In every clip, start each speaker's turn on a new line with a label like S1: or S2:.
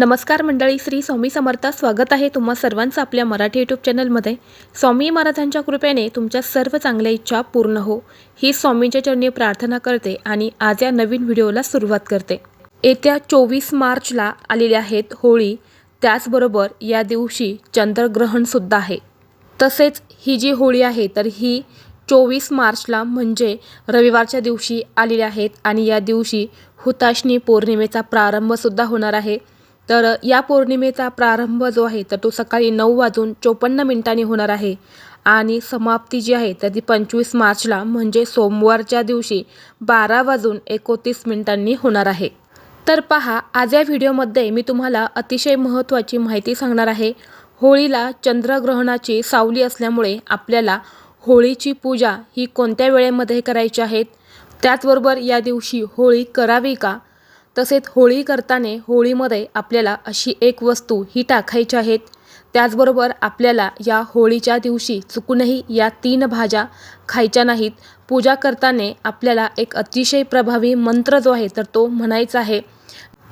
S1: नमस्कार मंडळी श्री स्वामी समर्थ स्वागत आहे तुम्हा सर्वांचं आपल्या मराठी यूट्यूब चॅनलमध्ये स्वामी महाराजांच्या कृपेने तुमच्या सर्व चांगल्या इच्छा पूर्ण हो. ही स्वामींच्या चरणी प्रार्थना करते आणि आज या नवीन व्हिडिओला सुरुवात करते. येत्या चोवीस मार्चला आलेल्या आहेत होळी. त्याचबरोबर या दिवशी चंद्रग्रहणसुद्धा आहे. तसेच ही जी होळी आहे तर ही चोवीस मार्चला म्हणजे रविवारच्या दिवशी आलेल्या आहेत आणि या दिवशी हुताशनी पौर्णिमेचा प्रारंभसुद्धा होणार आहे. तर या पौर्णिमेचा प्रारंभ जो आहे तर तो सकाळी नऊ वाजून चोपन्न मिनिटांनी होणार आहे. आणि समाप्ती जी आहे तर ती पंचवीस मार्चला म्हणजे सोमवारच्या दिवशी बारा वाजून एकोतीस मिनिटांनी होणार आहे. तर पहा आज या व्हिडिओमध्ये मी तुम्हाला अतिशय महत्त्वाची माहिती सांगणार आहे. होळीला चंद्रग्रहणाची सावली असल्यामुळे आपल्याला होळीची पूजा ही कोणत्या वेळेमध्ये करायची आहेत त्याचबरोबर या दिवशी होळी करावी का? तसेच होळी करताना होळीमध्ये आपल्याला अशी एक वस्तू ही टाकायची आहेत. त्याचबरोबर आपल्याला या होळीच्या दिवशी चुकूनही या तीन भाज्या खायच्या नाहीत. पूजा करताना आपल्याला एक अतिशय प्रभावी मंत्र जो आहे तर तो म्हणायचा आहे.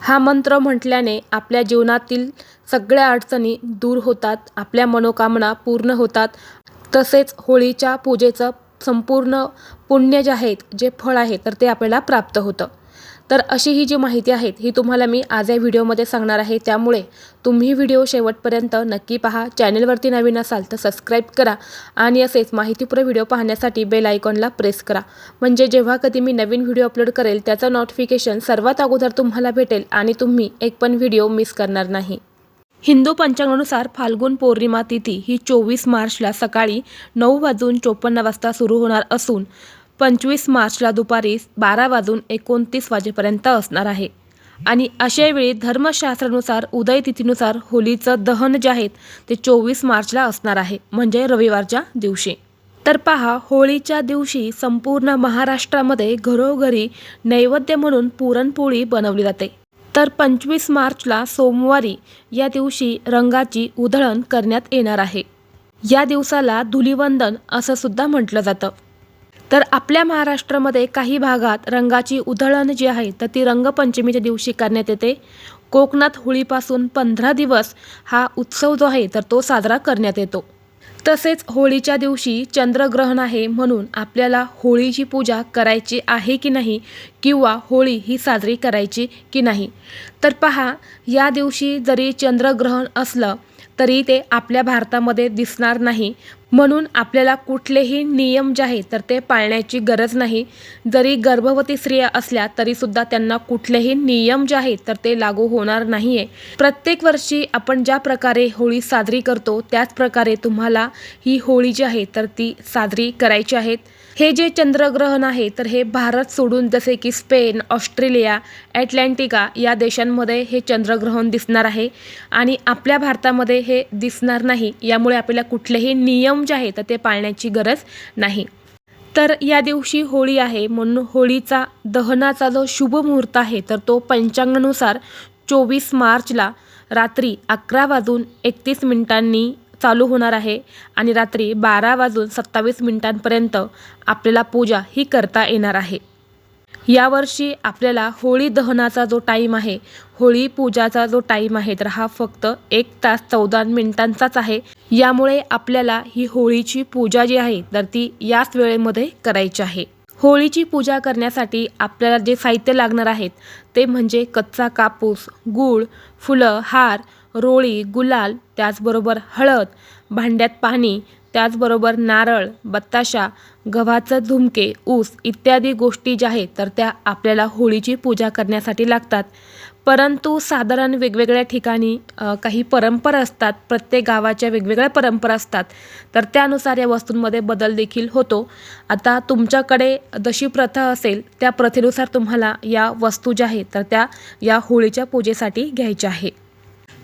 S1: हा मंत्र म्हटल्याने आपल्या जीवनातील सगळ्या अडचणी दूर होतात आपल्या मनोकामना पूर्ण होतात. तसेच होळीच्या पूजेचं संपूर्ण पुण्य जे आहेत जे फळ आहे तर ते आपल्याला प्राप्त होतं. तर अशी ही जी माहिती आहे ही तुम्हाला मी आज या व्हिडिओमध्ये सांगणार आहे. त्यामुळे तुम्ही व्हिडिओ शेवटपर्यंत नक्की पहा. चॅनलवरती नवीन असाल तर सबस्क्राईब करा आणि असेच माहितीपूर्ण व्हिडिओ पाहण्यासाठी बेल आयकॉनला प्रेस करा. म्हणजे जेव्हा कधी मी नवीन व्हिडिओ अपलोड करेल त्याचं नोटिफिकेशन सर्वात अगोदर तुम्हाला भेटेल आणि तुम्ही एक पण व्हिडिओ मिस करणार नाही. हिंदू पंचांगानुसार फाल्गुन पौर्णिमा तिथी ही चोवीस मार्चला सकाळी नऊ वाजून चोपन्न वाजता सुरू होणार असून पंचवीस मार्चला दुपारी बारा वाजून एकोणतीस वाजेपर्यंत असणार आहे. आणि अशावेळी धर्मशास्त्रानुसार उदय तिथीनुसार होलीचं दहन जे आहेत ते चोवीस मार्चला असणार आहे म्हणजे रविवारच्या दिवशी. तर पहा होळीच्या दिवशी संपूर्ण महाराष्ट्रामध्ये घरोघरी नैवेद्य म्हणून पुरणपोळी बनवली जाते. तर पंचवीस मार्चला सोमवारी या दिवशी रंगाची उधळण करण्यात येणार आहे. या दिवसाला धुलिवंदन असं सुद्धा म्हटलं जातं. तर आपल्या महाराष्ट्रामध्ये काही भागात रंगाची उधळण जी आहे तर ती रंगपंचमीच्या दिवशी करण्यात येते. कोकणात होळीपासून पंधरा दिवस हा उत्सव जो आहे तर तो साजरा करण्यात येतो. तसेच होळीच्या दिवशी चंद्रग्रहण आहे म्हणून आपल्याला होळीची पूजा करायची आहे की नाही किंवा होळी ही साजरी करायची की नाही. तर पहा या दिवशी जरी चंद्रग्रहण असलं तरी ते आपल्या भारतामध्ये दिसणार नाही. म्हणून आपल्याला कुठलेही नियम जे आहे तर ते पाळण्याची गरज नाही. जरी गर्भवती स्त्रिया असल्या तरीसुद्धा त्यांना कुठलेही नियम जे आहेत तर ते लागू होणार नाही आहे प्रत्येक वर्षी आपण ज्या प्रकारे होळी साजरी करतो त्याच प्रकारे तुम्हाला ही होळी जी आहे तर ती साजरी करायची आहेत हे जे चंद्रग्रहण आहे तर हे भारत सोडून जसे की स्पेन ऑस्ट्रेलिया ॲटलांटिका या देशांमध्ये हे चंद्रग्रहण दिसणार आहे. आणि आपल्या भारतामध्ये हे दिसणार नाही. यामुळे आपल्याला कुठलेही नियम जे आहेत तर ते पाळण्याची गरज नाही. तर या दिवशी होळी आहे म्हणून होळीचा दहनाचा जो शुभ मुहूर्त आहे तर तो पंचांगानुसार चोवीस मार्चला रात्री अकरा वाजून एकतीस मिनिटांनी चालू होणार आहे आणि रात्री बारा वाजून सत्तावीस मिनिटांपर्यंत आपल्याला पूजा ही करता येणार आहे. यावर्षी आपल्याला होळी दहनाचा जो टाईम आहे होळी पूजाचा जो टाईम आहे तर हा फक्त एक तास चौदा मिनिटांचाच आहे. यामुळे आपल्याला ही होळीची पूजा जी आहे तर ती याच वेळेमध्ये करायची आहे. होळीची पूजा करण्यासाठी आपल्याला जे साहित्य लागणार आहेत ते म्हणजे कच्चा कापूस गूळ फुलं हार रोळी गुलाल त्याचबरोबर हळद भांड्यात पाणी त्याचबरोबर नारळ बत्ताशा गव्हाचं झुमके ऊस इत्यादी गोष्टी ज्या आहेत तर त्या आपल्याला होळीची पूजा करण्यासाठी लागतात. परंतु साधारण वेगवेगळ्या ठिकाणी काही परंपरा असतात प्रत्येक गावाच्या वेगवेगळ्या परंपरा असतात तर त्यानुसार या वस्तूंमध्ये बदल देखील होतो. आता तुमच्याकडे जशी प्रथा असेल त्या प्रथेनुसार तुम्हाला या वस्तू ज्या आहेत तर त्या या होळीच्या पूजेसाठी घ्यायच्या आहे.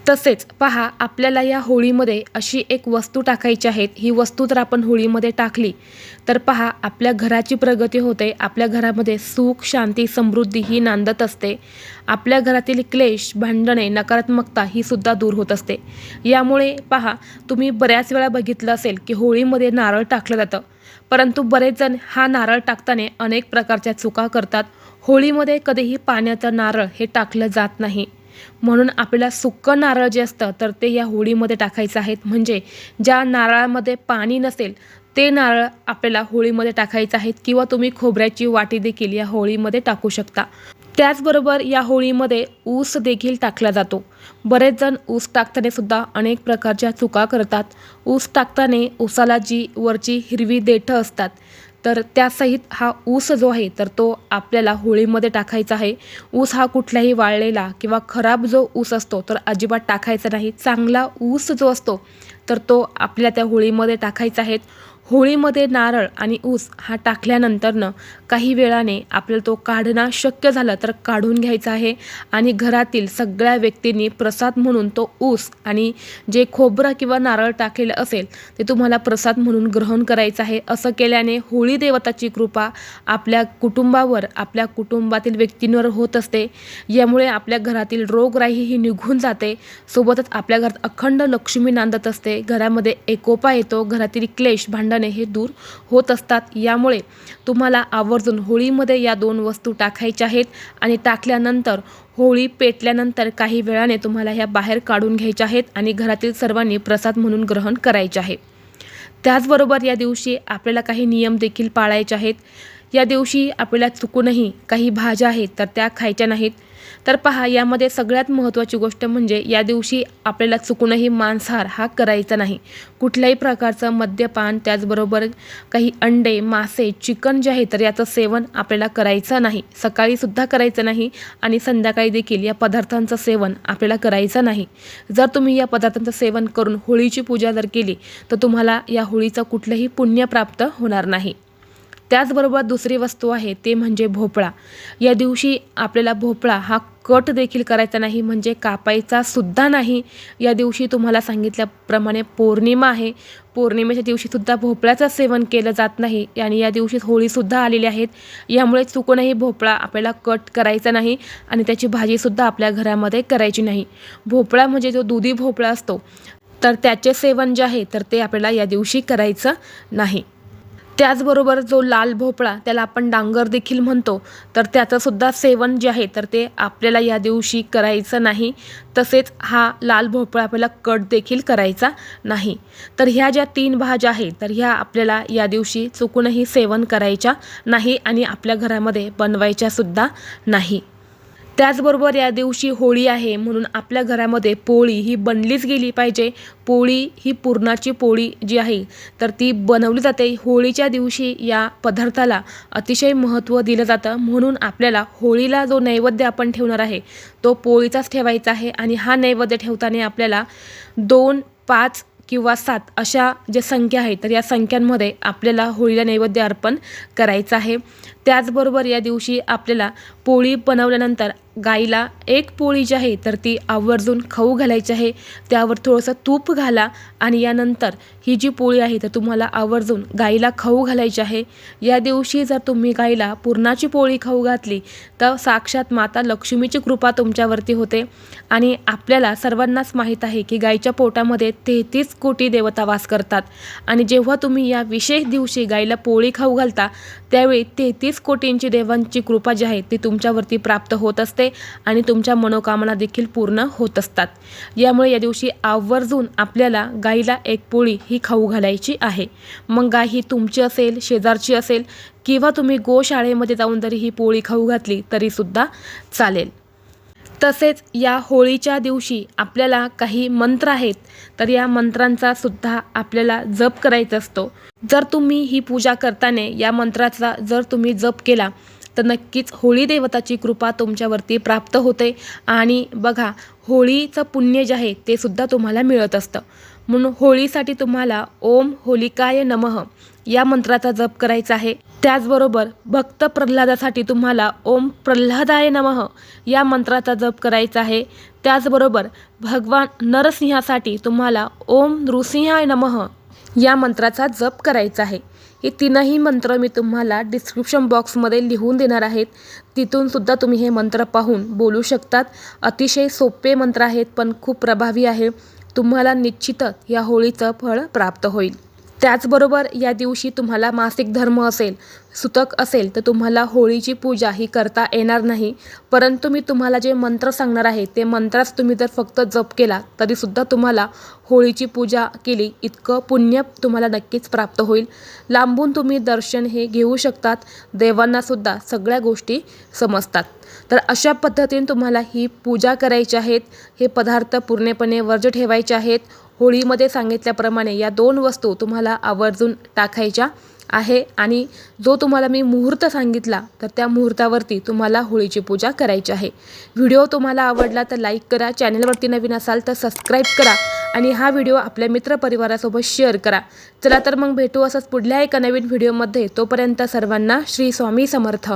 S1: तसेच पहा आपल्याला या होळीमध्ये अशी एक वस्तू टाकायची आहेत. ही वस्तू जर आपण होळीमध्ये टाकली. तर पहा आपल्या घराची प्रगती होते. आपल्या घरामध्ये सुख शांती समृद्धी ही नांदत असते. आपल्या घरातील क्लेश भांडणे नकारात्मकता ही सुद्धा दूर होत असते. यामुळे पहा तुम्ही बऱ्याच वेळा बघितलं असेल की होळीमध्ये नारळ टाकलं जातं. परंतु बरेच जण हा नारळ टाकताना अनेक प्रकारच्या चुका करतात. होळीमध्ये कधीही पाण्याचं नारळ हे टाकलं जात नाही. म्हणून आपल्याला सुक्कं नारळ जे असतं तर ते या होळीमध्ये टाकायचं आहेत. म्हणजे ज्या नारळामध्ये पाणी नसेल ते नारळ आपल्याला होळीमध्ये टाकायचं आहेत किंवा तुम्ही खोबऱ्याची वाटी देखील या होळीमध्ये टाकू शकता. त्याचबरोबर या होळीमध्ये ऊस देखील टाकला जातो. बरेच जण ऊस टाकताना सुद्धा अनेक प्रकारच्या चुका करतात. ऊस टाकताना ऊसाला जी वरची हिरवी देठं असतात तर त्यासहित हा ऊस जो आहे तर तो आपल्याला होळीमध्ये टाकायचा आहे. ऊस हा कुठल्याही वाळलेला किंवा खराब जो ऊस असतो तर अजिबात टाकायचा नाही. चांगला ऊस जो असतो तर तो आपल्या त्या होळीमध्ये टाकायचा आहे. होळीमध्ये नारळ आणि ऊस हा टाकल्यानंतरनं काही वेळाने आपल्याला तो काढणं शक्य झालं तर काढून घ्यायचा आहे. आणि घरातील सगळ्या व्यक्तींनी प्रसाद म्हणून तो ऊस आणि जे खोबरं किंवा नारळ टाकलेलं असेल ते तुम्हाला प्रसाद म्हणून ग्रहण करायचं आहे. असं केल्याने होळी देवताची कृपा आपल्या कुटुंबावर आपल्या कुटुंबातील व्यक्तींवर होत असते. यामुळे आपल्या घरातील रोगराई ही निघून जाते. सोबतच आपल्या घरात अखंड लक्ष्मी नांदत असते. घरामध्ये एकोपा येतो. घरातील क्लेश भांडणे हे दूर होत असतात. यामुळे तुम्हाला आवर्जून होळीमध्ये या दोन वस्तू टाकायच्या आहेत आणि टाकल्यानंतर होळी पेटल्यानंतर काही वेळाने तुम्हाला ह्या बाहेर काढून घ्यायच्या आहेत आणि घरातील सर्वांनी प्रसाद म्हणून ग्रहण करायचे आहे. त्याचबरोबर या दिवशी आपल्याला काही नियम देखील पाळायचे आहेत. या दिवशी आपल्याला चुकूनही काही भाज्या आहेत तर त्या खायच्या नाहीत. तर पहा यामध्ये सगळ्यात महत्त्वाची गोष्ट म्हणजे या दिवशी आपल्याला चुकूनही मांसाहार हा करायचा नाही. कुठल्याही प्रकारचं मद्यपान त्याचबरोबर काही अंडे मासे चिकन जे आहे तर याचं सेवन आपल्याला करायचं नाही. सकाळीसुद्धा करायचं नाही आणि संध्याकाळी देखील या पदार्थांचं सेवन आपल्याला करायचं नाही. जर तुम्ही या पदार्थांचं सेवन करून होळीची पूजा जर केली तर तुम्हाला या होळीचं कुठलंही पुण्य प्राप्त होणार नाही. त्याचबरोबर दुसरी वस्तू आहे ते म्हणजे भोपळा. या दिवशी आपल्याला भोपळा हा कट देखील करायचा नाही म्हणजे कापायचा सुद्धा नाही. या दिवशी तुम्हाला सांगितल्याप्रमाणे पौर्णिमा आहे. पौर्णिमेच्या दिवशीसुद्धा भोपळ्याचं सेवन केलं जात नाही आणि या दिवशी होळीसुद्धा आलेली आहेत. यामुळे चुकूनही भोपळा आपल्याला कट करायचा नाही आणि त्याची भाजीसुद्धा आपल्या घरामध्ये करायची नाही. भोपळा म्हणजे जो दुधी भोपळा असतो तर त्याचे सेवन जे आहे तर ते आपल्याला या दिवशी करायचं नाही. त्याचबरोबर जो लाल भोपळा त्याला आपण डांगर देखील म्हणतो तर त्याचंसुद्धा सेवन जे आहे तर ते आपल्याला या दिवशी करायचं नाही. तसेच हा लाल भोपळा आपल्याला कट देखील करायचा नाही. तर ह्या ज्या तीन भाज्या आहेत तर ह्या आपल्याला या दिवशी चुकूनही सेवन करायच्या नाही आणि आपल्या घरामध्ये बनवायच्यासुद्धा नाही. त्याचबरोबर या दिवशी होळी आहे म्हणून आपल्या घरामध्ये पोळी ही बनलीच गेली पाहिजे. पोळी ही पुरणाची पोळी जी आहे तर ती बनवली जाते. होळीच्या दिवशी या पदार्थाला अतिशय महत्त्व दिलं जातं म्हणून आपल्याला होळीला जो नैवेद्य आपण ठेवणार आहे तो पोळीचाच ठेवायचा आहे आणि हा नैवेद्य ठेवताना आपल्याला दोन पाच किंवा सात अशा ज्या संख्या आहेत तर या संख्यांमध्ये आपल्याला होळीला नैवेद्य अर्पण करायचं आहे. त्याचबरोबर या दिवशी आपल्याला पोळी बनवल्यानंतर गाईला एक पोळी जी आहे तर ती आवर्जून खाऊ घालायची आहे. त्यावर थोडंसं तूप घाला आणि यानंतर ही जी पोळी आहे तर तुम्हाला आवर्जून गाईला खाऊ घालायची आहे. या दिवशी जर तुम्ही गाईला पुरणाची पोळी खाऊ घातली तर साक्षात माता लक्ष्मीची कृपा तुमच्यावरती होते. आणि आपल्याला सर्वांनाच माहीत आहे की गाईच्या पोटामध्ये तेहतीस कोटी देवता वास करतात. आणि जेव्हा तुम्ही या विशेष दिवशी गाईला पोळी खाऊ घालता त्यावेळी तेहतीस कोटींची देवांची कृपा जी आहे ती तुमच्यावरती प्राप्त होत असते आणि तुमच्या मनोकामना देखील पूर्ण होत असतात. यामुळे या दिवशी आवर्जून आपल्याला गाईला एक पोळी ही खाऊ घालायची आहे. मग गाय ही तुमची असेल शेजारची असेल किंवा तुम्ही गोशाळेमध्ये जाऊन जरी ही पोळी खाऊ घातली तरीसुद्धा चालेल. तसेच या होळीच्या दिवशी आपल्याला काही मंत्र आहेत तर या मंत्रांचा सुद्धा आपल्याला जप करायचा असतो. जर तुम्ही ही पूजा करताना या मंत्राचा जर तुम्ही जप केला तर नक्कीच होळी देवताची कृपा तुमच्यावरती प्राप्त होते आणि बघा होळीचं पुण्य जे आहे ते सुद्धा तुम्हाला मिळत असतं. म्हणून होळीसाठी तुम्हाला ओम होलिकाय नमः या मंत्राचा जप करायचा आहे. त्याचबरोबर भक्त प्रल्हादासाठी तुम्हाला ओम प्रल्हादाय नमः या मंत्राचा जप करायचा आहे. त्याचबरोबर भगवान नरसिंहासाठी तुम्हाला ओम नृसिंहाय नमः या मंत्राचा जप करायचा आहे. हे तीनही मंत्र मी तुम्हाला डिस्क्रिप्शन बॉक्समध्ये लिहून देणार आहेत. तिथूनसुद्धा तुम्ही हे मंत्र पाहून बोलू शकतात. अतिशय सोपे मंत्र आहेत पण खूप प्रभावी आहे. तुम्हाला निश्चितच या होळीचं फळ प्राप्त होईल. त्याचबरोबर या दिवशी तुम्हाला मासिक धर्म असेल सुतक असेल तर तुम्हाला होळीची पूजा ही करता येणार नाही. परंतु मी तुम्हाला जे मंत्र सांगणार आहे ते मंत्रास तुम्ही जर फक्त जप केला तरीसुद्धा तुम्हाला होळीची पूजा केली इतकं पुण्य तुम्हाला नक्कीच प्राप्त होईल. लांबून तुम्ही दर्शन हे घेऊ शकतात देवांनासुद्धा सगळ्या गोष्टी समजतात. तर अशा पद्धतीने तुम्हाला ही पूजा करायची आहेत हे पदार्थ पूर्णपणे वर्ज ठेवायचे आहेत. होळीमध्ये सांगितल्याप्रमाणे या दोन वस्तू तुम्हाला आवर्जून टाकायच्या आहे आणि जो तुम्हाला मी मुहूर्त सांगितला तर त्या मुहूर्तावरती तुम्हाला होळीची पूजा करायची आहे. व्हिडिओ तुम्हाला आवडला तर लाईक करा चॅनलवरती नवीन असाल तर सबस्क्राईब करा आणि हा व्हिडिओ आपल्या मित्रपरिवारासोबत शेअर करा. चला तर मग भेटू असंच पुढल्या एका नवीन व्हिडिओमध्ये. तोपर्यंत सर्वांना श्री स्वामी समर्थ.